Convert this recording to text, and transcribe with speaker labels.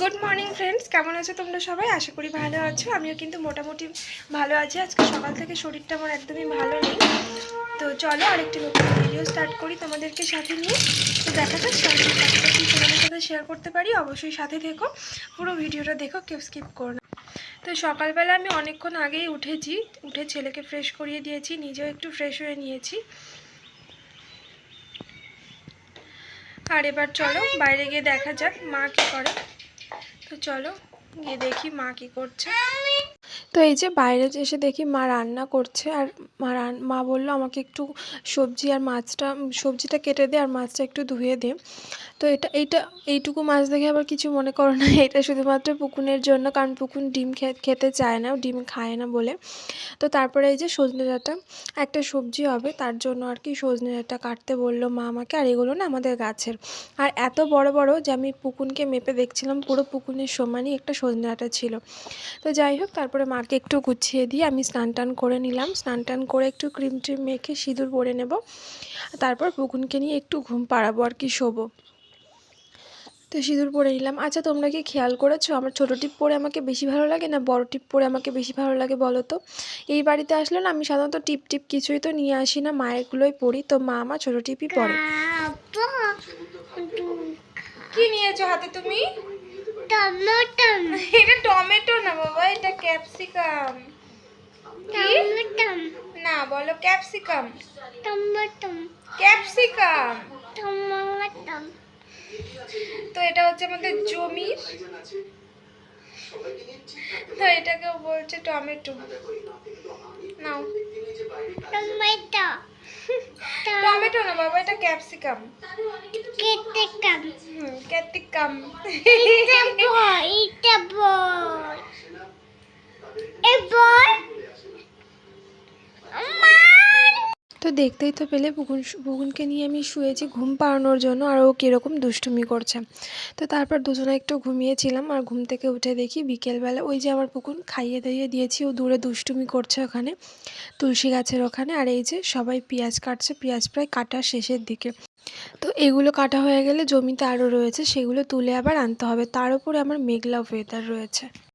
Speaker 1: Good morning friends কেমন আছো তোমরা সবাই? আশা করি ভালো আছো। আমিও কিন্তু মোটামুটি ভালো আছি। আজকে সকাল থেকে শরীরটা আমার একদমই ভালো নেই। তো চলো আরেকটি নতুন ভিডিও স্টার্ট করি তোমাদেরকে সাথে নিয়ে। তো দেখা যাক তোমাদের সাথে শেয়ার করতে পারি। অবশ্যই সাথে থেকো। পুরো ভিডিওটা দেখো, কেউ স্কিপ করো না। তো সকালবেলা আমি অনেকক্ষণ আগেই উঠেছি। উঠে ছেলেকে ফ্রেশ করিয়ে দিয়েছি। নিজেও একটু ফ্রেশ হয়ে নিয়েছি। আর এবার চলো বাইরে গিয়ে দেখা যাক মা কী করে। তো চলো গিয়ে দেখি মা কি করছে। তো এই যে বাইরে এসে দেখি মা রান্না করছে আর মা রান, মা বলল, আমাকে একটু সবজি আর মাছটা সবজিটা কেটে দে আর মাছটা একটু ধুয়ে দে। তো এটা, এইটা, এইটুকু মাছ দেখে আবার কিছু মনে করো না, এটা শুধুমাত্র পুকুনের জন্য, কারণ পুকুন ডিম খেতে চায় না, ডিম খায় না বলে। তো তারপরে এই যে সজনে ডাঁটা, একটা সবজি হবে, তার জন্য আর কি সজনে ডাঁটা কাটতে বলল মা আমাকে, আর এগুলো না আমাদের গাছের। আর এত বড় বড় যে আমি পুকুনকে মেপে দেখছিলাম, পুরো পুকুনের সমানই একটা সজনে ডাঁটা ছিল। তো যাই হোক, তারপরে মাকে একটু গুছিয়ে দিয়ে আমি স্নান টান করে নিলাম। স্নান টান করে একটু ক্রিম ট্রিম মেখে সিঁদুর পরে নেব। তারপর পুকুনকে নিয়ে একটু ঘুম পাড়াবো আর কি শোবো। তো সিঁদুর পরে নিলাম। আচ্ছা তোমরা কি খেয়াল করেছ? আমার ছোটো টিপ পরে আমাকে বেশি ভালো লাগে না বড় টিপ পরে আমাকে বেশি ভালো লাগে বলো তো? এই বাড়িতে আসলে না আমি সাধারণত টিপ টিপ কিছুই তো নিয়ে আসি না। মায়েরগুলোই পরি তো মা আমার ছোটো টিপই পরে কি নিয়েছো হাতে তুমি?
Speaker 2: টমেটম।
Speaker 1: এটা টমেটো না বাবা এটা ক্যাপসিকাম।
Speaker 2: টমেটম।
Speaker 1: না বলো ক্যাপসিকাম।
Speaker 2: টমেটম।
Speaker 1: ক্যাপসিকাম।
Speaker 2: টমেটম।
Speaker 1: তো এটা হচ্ছে আমাদের জমির। তো এটাকে বলছে টমেটো। নাও।
Speaker 2: Tomato
Speaker 1: tomato. না বাবা এটা ক্যাপসিকাম।
Speaker 2: ক্যাপসিকাম।
Speaker 1: হুম ক্যাপসিকাম।
Speaker 2: এটা বই এটা বই এবার আমার
Speaker 1: তো দেখতেই তো পেলে পুকুন পুকুনকে নিয়ে আমি শুয়েছি ঘুম পাড়ানোর জন্য, আর ও কীরকম দুষ্টুমি করছে। তো তারপর দুজনে একটু ঘুমিয়েছিলাম, আর ঘুম থেকে উঠে দেখি বিকেলবেলা ওই যে আমার পুকুন খাইয়ে দাইয়ে দিয়েছি, ও দূরে দুষ্টুমি করছে ওখানে, তুলসী গাছের ওখানে, আর এই যে সবাই পেঁয়াজ কাটছে, পেঁয়াজ প্রায় কাটার শেষের দিকে। তো এগুলো কাটা হয়ে গেলে জমিতে আরও রয়েছে, সেগুলো তুলে আবার আনতে হবে, তার উপরে আমার মেঘলা ওয়েদার রয়েছে।